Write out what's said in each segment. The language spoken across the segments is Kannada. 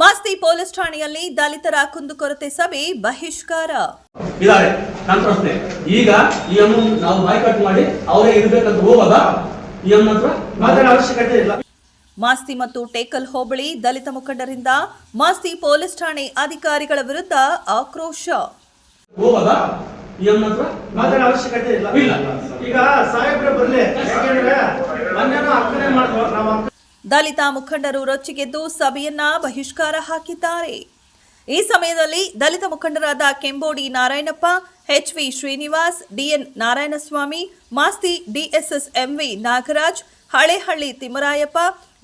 ಮಾಸ್ತಿ ಪೊಲೀಸ್ ಠಾಣೆಯಲ್ಲಿ ದಲಿತರ ಕುಂದುಕೊರತೆ ಸಭೆ ಬಹಿಷ್ಕಾರ. ಇದಾರೆ ನನ್ನ ಪ್ರಶ್ನೆ ಈಗ ಈ ಅಮ್ಮ ನಾವು ಬಾಯ್ಕಟ್ ಮಾಡಿ ಅವರೇ ಇರ್ಬೇಕಂತ ಹೋಗಲ್ಲ ಈ ಅಮ್ಮ ಹತ್ರ ಮಾತಾಡೋ ಅವಶ್ಯಕತೆ ಇಲ್ಲ. ಮಾಸ್ತಿ ಮತ್ತು ಟೇಕಲ್ ಹೋಬಳಿ ದಲಿತ ಮುಖಂಡರಿಂದ ಮಾಸ್ತಿ ಪೊಲೀಸ್ ಠಾಣೆ ಅಧಿಕಾರಿಗಳ ವಿರುದ್ಧ ಆಕ್ರೋಶ. ಹೋಗಲ್ಲ ಈ ಅಮ್ಮ ಹತ್ರ ಮಾತಾಡೋ ಅವಶ್ಯಕತೆ ಇಲ್ಲ. ಇಲ್ಲ. ಈಗ ಸಾಹೇಬ್ರೆ ಬರ್ಲಿ. ಯಾಕೆಂದ್ರೆ ಮೊನ್ನೆನೂ ಅಕ್ಕನೆ ಮಾಡಿದ್ವು ನಾವು ದಲಿತ ಮುಖಂಡರು ರೊಚ್ಚಿಗೆದ್ದು ಸಭೆಯನ್ನ ಬಹಿಷ್ಕಾರ ಹಾಕಿದ್ದಾರೆ. ಈ ಸಮಯದಲ್ಲಿ ದಲಿತ ಮುಖಂಡರಾದ Kembodi Narayanappa, H V Srinivas DN Narayanaswamy, Masti DSS MV Nagaraj, Halehalli Thimmarayappa,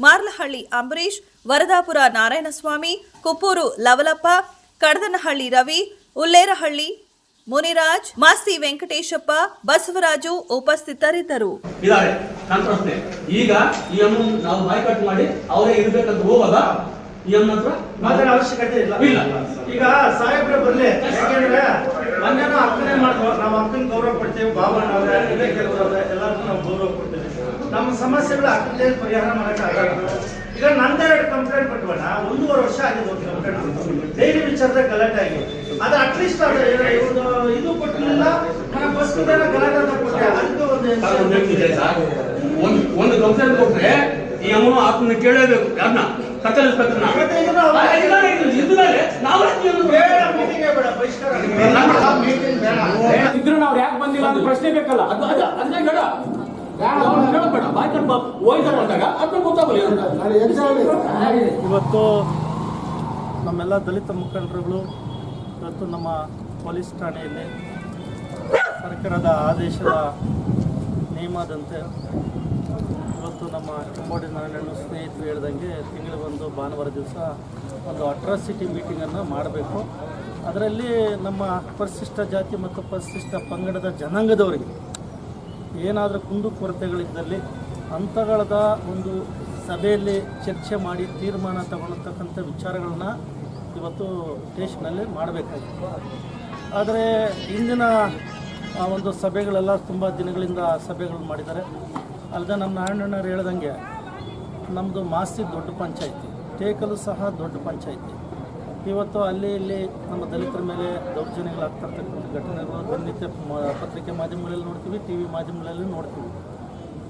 Marlahalli Ambareesh Varadapura Narayanaswamy, Kuppur Lavalappa, Kadadanahalli Ravi, Ullerahalli Muniraj, Masti Venkateshappa, Basavaraju ಉಪಸ್ಥಿತರಿದ್ದರು. ಪ್ರಶ್ನೆ ಈಗ ಈ ಅಮ್ಮ ನಾವು ಬಾಯ್ಕಟ್ ಮಾಡಿ ಅವರೇ ಇರ್ಬೇಕಂತ ಹೋಗೋದ ಈ ಅಮ್ಮ ಹತ್ರ ಮಾತಾಡೋ ಅವಶ್ಯಕತೆ ಇಲ್ಲ. ಇಲ್ಲ. ಈಗ ಸಾಹೇಬ್ರೆ ಬರ್ಲಿ. ಯಾಕೆಂದ್ರೆ ಮೊನ್ನೆನೂ ಅಕ್ಕನೇ ಮಾಡ್ತೇವೆ ನಾವು ಅಕ್ಕನ ಗೌರವ ಕೊಡ್ತೇವೆ ಬಾಬಾ ಅವ್ರೆ ಇದೇ ಕೆಲವ್ರವ್ರೆ ಎಲ್ಲರಿಗೂ ನಾವು ಗೌರವ ಕೊಡ್ತೇವೆ. ನಮ್ಮ ಸಮಸ್ಯೆಗಳ ಅಕ್ಕಲೇ ಪರಿಹಾರ ಮಾಡಕ್ಕೆ ಆಗಲ್ಲ. ಈಗ ನಂದೆರಡು ಕಂಪ್ಲೇಂಟ್ ಕೊಟ್ವಣ್ಣ. ಒಂದೂವರೆ ವರ್ಷ ಆಗಿದೆ ಕಂಪ್ಲೇಂಟ್ ಡೈಲಿ ವಿಚಾರದಾಗ ಗಲಾಟೆ ಆಗಿ ಅದು ಅಟ್ಲೀಸ್ಟ್ ಅದು ಇದು ಕೊಟ್ಟಿಲ್ಲ ಬಸ್ ಗಲಾಟೆ ಅಂತ ಕೊಟ್ಟೆ. ಅದಕ್ಕೆ ಒಂದು ಒಂದು. ಒಂದು ಕಂಪ್ಲೇಂಟ್ ಕೊಟ್ರೆ ಈ ಅಮ್ಮನ ಆತನ ಕೇಳಬೇಕು. ಯಾರನ್ನ ಸರ್ಕಲ್ ಇನ್ಸ್ಪೆಕ್ಟರ್ನ ಬೇಡ ಬೇಡ ಬೇಡ ಇದ್ರು ನಾವು ಯಾಕೆ ಬಂದಿಲ್ಲ ಅಂತ ಪ್ರಶ್ನೆ ಬೇಕಲ್ಲ. ಅದು ಅದು ಅದನ್ನ ಬೇಡ. ಕೇಳಬೇಡ. ಬಾಯ್ಕಟ್ ಹೋಯ್ತಾರೆ ಅಂದಾಗ ಅದನ್ನ ಗೊತ್ತಾಗಲಿ ಅಂತ. ಇವತ್ತು ನಮ್ಮೆಲ್ಲ ದಲಿತ ಮುಖಂಡರುಗಳು ಇವತ್ತು ನಮ್ಮ ಪೊಲೀಸ್ ಠಾಣೆಯಲ್ಲಿ ಸರ್ಕಾರದ ಆದೇಶದ ನಿಯಮದಂತೆ ಇವತ್ತು ನಮ್ಮ ಕೆಂಬೋಡಿ ನಾರಾಯಣ ಸ್ನೇಹಿತರು ಹೇಳ್ದಂಗೆ ಬಂದು ಭಾನುವಾರ ದಿವಸ ಒಂದು ಅಟ್ರಾಸಿಟಿ ಮೀಟಿಂಗನ್ನು ಮಾಡಬೇಕು. ಅದರಲ್ಲಿ ನಮ್ಮ ಪರಿಶಿಷ್ಟ ಜಾತಿ ಮತ್ತು ಪರಿಶಿಷ್ಟ ಪಂಗಡದ ಜನಾಂಗದವರಿಗೆ ಏನಾದರೂ ಕುಂದು ಕೊರತೆಗಳಿದ್ದಲ್ಲಿ ಅಂತಗಳದ ಒಂದು ಸಭೆಯಲ್ಲಿ ಚರ್ಚೆ ಮಾಡಿ ತೀರ್ಮಾನ ತಗೊಳ್ತಕ್ಕಂಥ ವಿಚಾರಗಳನ್ನ ಇವತ್ತು ಸ್ಟೇಷನಲ್ಲಿ ಮಾಡಬೇಕಾಗಿತ್ತು. ಆದರೆ ಇಂದಿನ ಒಂದು ಸಭೆಗಳೆಲ್ಲ ತುಂಬ ದಿನಗಳಿಂದ ಸಭೆಗಳು ಮಾಡಿದ್ದಾರೆ. ಅಲ್ಲದೆ ನಮ್ಮ ನಾರಾಯಣಣ್ಣವ್ರು ಹೇಳ್ದಂಗೆ ನಮ್ಮದು ಮಾಸ್ತಿ ದೊಡ್ಡ ಪಂಚಾಯಿತಿ ಟೇಕಲು ಸಹ ದೊಡ್ಡ ಪಂಚಾಯಿತಿ. ಇವತ್ತು ಅಲ್ಲಿ ಇಲ್ಲಿ ನಮ್ಮ ದಲಿತರ ಮೇಲೆ ದೌರ್ಜನ್ಯಗಳಾಗ್ತಿರ್ತಕ್ಕಂಥ ಘಟನೆಗಳು ದಿನನಿತ್ಯ ಪತ್ರಿಕೆ ಮಾಧ್ಯಮಗಳಲ್ಲಿ ನೋಡ್ತೀವಿ, ಟಿ ವಿ ಮಾಧ್ಯಮಗಳಲ್ಲಿ ನೋಡ್ತೀವಿ.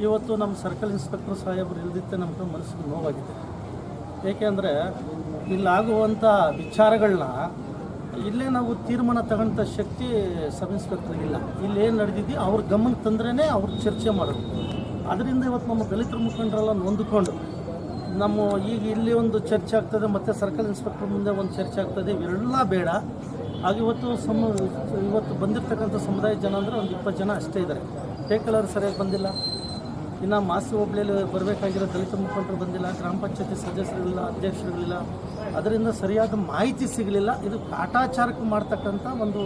ಇವತ್ತು ನಮ್ಮ ಸರ್ಕಲ್ ಇನ್ಸ್ಪೆಕ್ಟರ್ ಸಾಹೇಬರು ಇಲ್ದಿತ್ತೆ ನಮ್ಮದು ಮನಸ್ಸಿಗೆ ನೋವಾಗಿದೆ. ಏಕೆಂದರೆ ಇಲ್ಲಾಗುವಂಥ ವಿಚಾರಗಳನ್ನ ಇಲ್ಲೇ ನಾವು ತೀರ್ಮಾನ ತಗೊಂಥ ಶಕ್ತಿ ಸಬ್ ಇನ್ಸ್ಪೆಕ್ಟರ್ಗಿಲ್ಲ ಇಲ್ಲೇನು ನಡೆದಿದ್ದು ಅವ್ರ ಗಮನಕ್ಕೆ ತಂದ್ರೇ ಅವ್ರು ಚರ್ಚೆ ಮಾಡೋದು. ಅದರಿಂದ ಇವತ್ತು ನಮ್ಮ ದಲಿತರ ಮುಖಂಡರೆಲ್ಲ ನೊಂದುಕೊಂಡು ನಮ್ಮ ಈಗ ಇಲ್ಲಿ ಒಂದು ಚರ್ಚೆ ಆಗ್ತದೆ, ಮತ್ತು ಸರ್ಕಲ್ ಇನ್ಸ್ಪೆಕ್ಟರ್ ಮುಂದೆ ಒಂದು ಚರ್ಚೆ ಆಗ್ತದೆ, ಇವೆಲ್ಲ ಬೇಡ. ಆಗ ಇವತ್ತು ಸಮ, ಇವತ್ತು ಬಂದಿರತಕ್ಕಂಥ ಸಮುದಾಯ ಜನ ಅಂದರೆ ಒಂದು ಇಪ್ಪತ್ತು ಜನ ಅಷ್ಟೇ ಇದ್ದಾರೆ. ಟೇಕಲರ್ ಸರಿಯಾಗಿ ಬಂದಿಲ್ಲ. ಇನ್ನು ಮಾಸಿ ಹೋಬಳಿಯಲ್ಲಿ ಬರಬೇಕಾಗಿರೋ ದಲಿತ ಮುಖಂಡರು ಬಂದಿಲ್ಲ, ಗ್ರಾಮ ಪಂಚಾಯತಿ ಸದಸ್ಯರುಗಳಿಲ್ಲ, ಅಧ್ಯಕ್ಷರುಗಳಿಲ್ಲ. ಅದರಿಂದ ಸರಿಯಾದ ಮಾಹಿತಿ ಸಿಗಲಿಲ್ಲ. ಇದು ಕಾಟಾಚಾರಕ್ಕೆ ಮಾಡ್ತಕ್ಕಂಥ ಒಂದು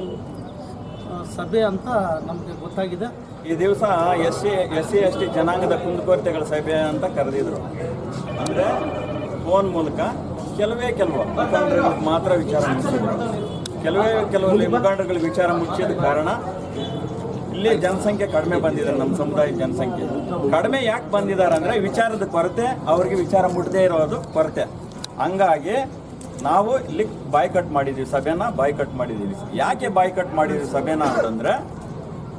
ಸಭೆ ಅಂತ ನಮಗೆ ಗೊತ್ತಾಗಿದೆ. ಈ ದಿವಸ S C S C, S T ಜನಾಂಗದ ಕುಂದುಕೊರತೆಗಳ ಸಭೆ ಅಂತ ಕರೆದಿದ್ರು. ಅಂದರೆ ಫೋನ್ ಮೂಲಕ ಕೆಲವೇ ಕೆಲವು ಮುಖಂಡರುಗಳಿಗೆ ಮಾತ್ರ ವಿಚಾರ ಮುಚ್ಚಿದ್ರು ಕೆಲವೇ ಕೆಲವು ಮುಖಂಡರುಗಳ ವಿಚಾರ ಮುಚ್ಚಿದ ಕಾರಣ ಇಲ್ಲಿ ಜನಸಂಖ್ಯೆ ಕಡಿಮೆ ಬಂದಿದೆ ನಮ್ಮ ಸಮುದಾಯದ ಜನಸಂಖ್ಯೆ. ಕಡಿಮೆ ಯಾಕೆ ಬಂದಿದ್ದಾರೆ ಅಂದರೆ ವಿಚಾರದ ಕೊರತೆ, ಅವ್ರಿಗೆ ವಿಚಾರ ಮುಟ್ಟದೇ ಇರೋದು ಕೊರತೆ. ಹಂಗಾಗಿ ನಾವು ಇಲ್ಲಿ ಬಾಯ್ಕಟ್ ಮಾಡಿದ್ದೀವಿ ಸಭೆನ ಬಾಯ್ಕಟ್ ಮಾಡಿದ್ದೀವಿ. ಯಾಕೆ ಬಾಯ್ಕಟ್ ಮಾಡಿದ್ದೀವಿ ಸಭೆನ ಅಂತಂದರೆ,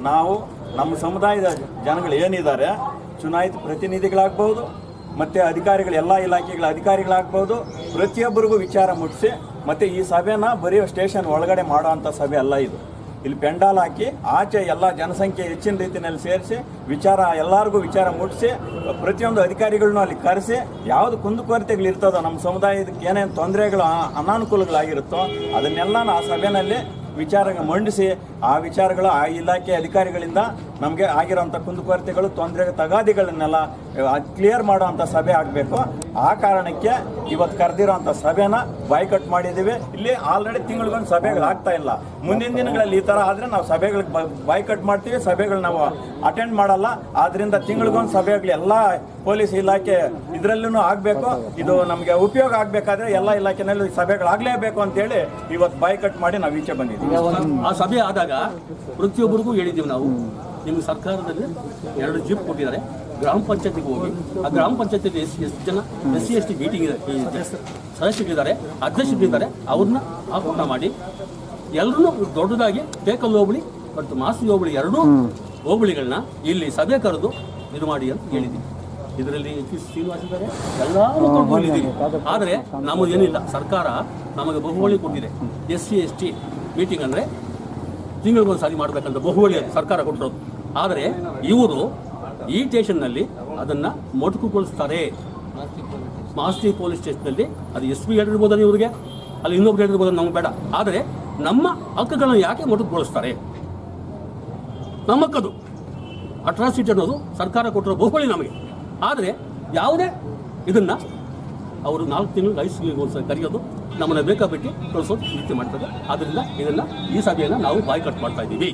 ನಾವು ನಮ್ಮ ಸಮುದಾಯದ ಜನಗಳು ಏನಿದ್ದಾರೆ, ಚುನಾಯಿತ ಪ್ರತಿನಿಧಿಗಳಾಗ್ಬೋದು, ಮತ್ತು ಅಧಿಕಾರಿಗಳು, ಎಲ್ಲ ಇಲಾಖೆಗಳ ಅಧಿಕಾರಿಗಳಾಗ್ಬೋದು, ಪ್ರತಿಯೊಬ್ಬರಿಗೂ ವಿಚಾರ ಮುಟ್ಟಿಸಿ ಮತ್ತು ಈ ಸಭೆನ ಬರೀ ಸ್ಟೇಷನ್ ಒಳಗಡೆ ಮಾಡೋ ಸಭೆ ಅಲ್ಲ ಇದು. ಇಲ್ಲಿ ಪೆಂಡಾಲ್ ಹಾಕಿ ಆಚೆ ಎಲ್ಲ ಜನಸಂಖ್ಯೆ ಹೆಚ್ಚಿನ ರೀತಿಯಲ್ಲಿ ಸೇರಿಸಿ ವಿಚಾರ, ಎಲ್ಲರಿಗೂ ವಿಚಾರ ಮುಟ್ಟಿಸಿ ಪ್ರತಿಯೊಂದು ಅಧಿಕಾರಿಗಳನ್ನೂ ಅಲ್ಲಿ ಕರೆಸಿ, ಯಾವುದು ಕುಂದುಕೊರತೆಗಳು ಇರ್ತದೋ ನಮ್ಮ ಸಮುದಾಯದಕ್ಕೆ ಏನೇನು ತೊಂದರೆಗಳು ಅನಾನುಕೂಲಗಳಾಗಿರುತ್ತೋ ಅದನ್ನೆಲ್ಲ ಆ ಸಭೆಯಲ್ಲಿ ವಿಚಾರ ಮಂಡಿಸಿ ಆ ವಿಚಾರಗಳು ಆ ಇಲಾಖೆ ಅಧಿಕಾರಿಗಳಿಂದ ನಮಗೆ ಆಗಿರೋಂಥ ಕುಂದುಕೊರತೆಗಳು ತೊಂದರೆ ತಗಾದಿಗಳನ್ನೆಲ್ಲ ಕ್ಲಿಯರ್ ಮಾಡುವಂಥ ಸಭೆ ಆಗಬೇಕು. ಆ ಕಾರಣಕ್ಕೆ ಇವತ್ತು ಕರೆದಿರೋಂಥ ಸಭೆನ ಬಾಯ್ಕಟ್ ಮಾಡಿದ್ದೀವಿ. ಇಲ್ಲಿ ಆಲ್ರೆಡಿ ತಿಂಗಳಿಗೊಂದು ಸಭೆಗಳು ಆಗ್ತಾ ಇಲ್ಲ. ಮುಂದಿನ ದಿನಗಳಲ್ಲಿ ಈ ಥರ ಆದರೆ ನಾವು ಸಭೆಗಳಿಗೆ ಬಾಯ್ಕಟ್ ಮಾಡ್ತೀವಿ. ಸಭೆಗಳು ನಾವು ಅಟೆಂಡ್ ಮಾಡಲ್ಲ. ಆದ್ದರಿಂದ ತಿಂಗಳಿಗೊಂದು ಸಭೆಗಳು ಎಲ್ಲ ಪೊಲೀಸ್ ಇಲಾಖೆ ಇದರಲ್ಲೂ ಆಗಬೇಕು. ಇದು ನಮಗೆ ಉಪಯೋಗ ಆಗಬೇಕಾದ್ರೆ ಎಲ್ಲ ಇಲಾಖೆನಲ್ಲೂ ಸಭೆಗಳಾಗಲೇಬೇಕು ಅಂತೇಳಿ ಇವತ್ತು ಬಾಯ್ಕಟ್ ಮಾಡಿ ನಾವು ಈಚೆ ಬಂದಿದ್ದೀವಿ. ಆ ಸಭೆ ಆದಾಗ ಪ್ರತಿಯೊಬ್ಬರಿಗೂ ಹೇಳಿದ್ದೀವಿ ನಾವು. ನಿಮ್ಗೆ ಸರ್ಕಾರದಲ್ಲಿ ಎರಡು ಜೀಪ್ ಕೊಟ್ಟಿದ್ದಾರೆ. ಗ್ರಾಮ ಪಂಚಾಯತಿಗೆ ಹೋಗಿ. ಆ ಗ್ರಾಮ ಪಂಚಾಯತಿಯಲ್ಲಿ ಎಷ್ಟು ಎಷ್ಟು ಜನ S C S T meeting ಸದಸ್ಯರಿದ್ದಾರೆ ಅಧ್ಯಕ್ಷರಿದ್ದಾರೆ. ಅವ್ರನ್ನ ಆಹ್ವಾನ ಮಾಡಿ ಎಲ್ಲರೂ ದೊಡ್ಡದಾಗಿ ಟೇಕಲ್ ಹೋಬಳಿ ಮತ್ತು ಮಾಸಿ ಹೋಬಳಿ ಎರಡೂ ಹೋಬಳಿಗಳನ್ನ ಇಲ್ಲಿ ಸಭೆ ಕರೆದು ಇದು ಮಾಡಿ ಅಂತ ಹೇಳಿದ್ದೀವಿ. ಇದರಲ್ಲಿ ಶ್ರೀನಿವಾಸ್ ಇದ್ದಾರೆ. ಎಲ್ಲರೂ ಕೊಂಡಿದ್ದೀವಿ ಆದರೆ ನಮಗೇನಿಲ್ಲ ಸರ್ಕಾರ ನಮಗೆ ಬಹುಬಳಿ ಕೊಟ್ಟಿದೆ. S C S T meeting ಅಂದರೆ ತಿಂಗಳಿಗೊಂದು ಸಾರಿ ಮಾಡಬೇಕಂತ ಬಹುವಳಿ ಸರ್ಕಾರ ಕೊಟ್ಟಿರೋದು ಆದರೆ ಇವರು ಈ ಸ್ಟೇಷನ್ನಲ್ಲಿ ಅದನ್ನು ಮೊಟಕುಗೊಳಿಸ್ತಾರೆ. ಮಾಸ್ತಿ ಪೊಲೀಸ್ ಸ್ಟೇಷನ್ನಲ್ಲಿ ಅದು ಎಸ್ ಪಿ ಹೇಳಿರ್ಬೋದಲ್ಲ ಇವರಿಗೆ? ಅಲ್ಲಿ ಇನ್ನೊಬ್ರು ಹೇಳಿರ್ಬೋದು ನಮ್ಗೆ ಬೇಡ. ಆದರೆ ನಮ್ಮ ಹಕ್ಕುಗಳನ್ನು ಯಾಕೆ ಮೊಟಕುಗೊಳಿಸ್ತಾರೆ? ನಮ್ಮ ಹಕ್ಕದು ಅಟ್ರಾಸಿಟಿ ಅನ್ನೋದು ಸರ್ಕಾರ ಕೊಟ್ಟಿರೋ ಬಹುಬಳಿ ನಮಗೆ. ಆದರೆ ಯಾವುದೇ ಇದನ್ನು ಅವರು ನಾಲ್ಕು ತಿಂಗಳು ಐದು ತಿಂಗಳಿಗೆ ಒಂದ್ಸಲ ಕರೆಯೋದು ನಮ್ಮನ್ನು ಬೇಕಾಬಿಟ್ಟು ಕಳಿಸೋದು ರೀತಿ ಮಾಡ್ತದೆ. ಆದ್ದರಿಂದ ಇದನ್ನು ಈ ಸಭೆಯನ್ನು ನಾವು ಬಾಯ್ಕಟ್ ಮಾಡ್ತಾ ಇದ್ದೀವಿ.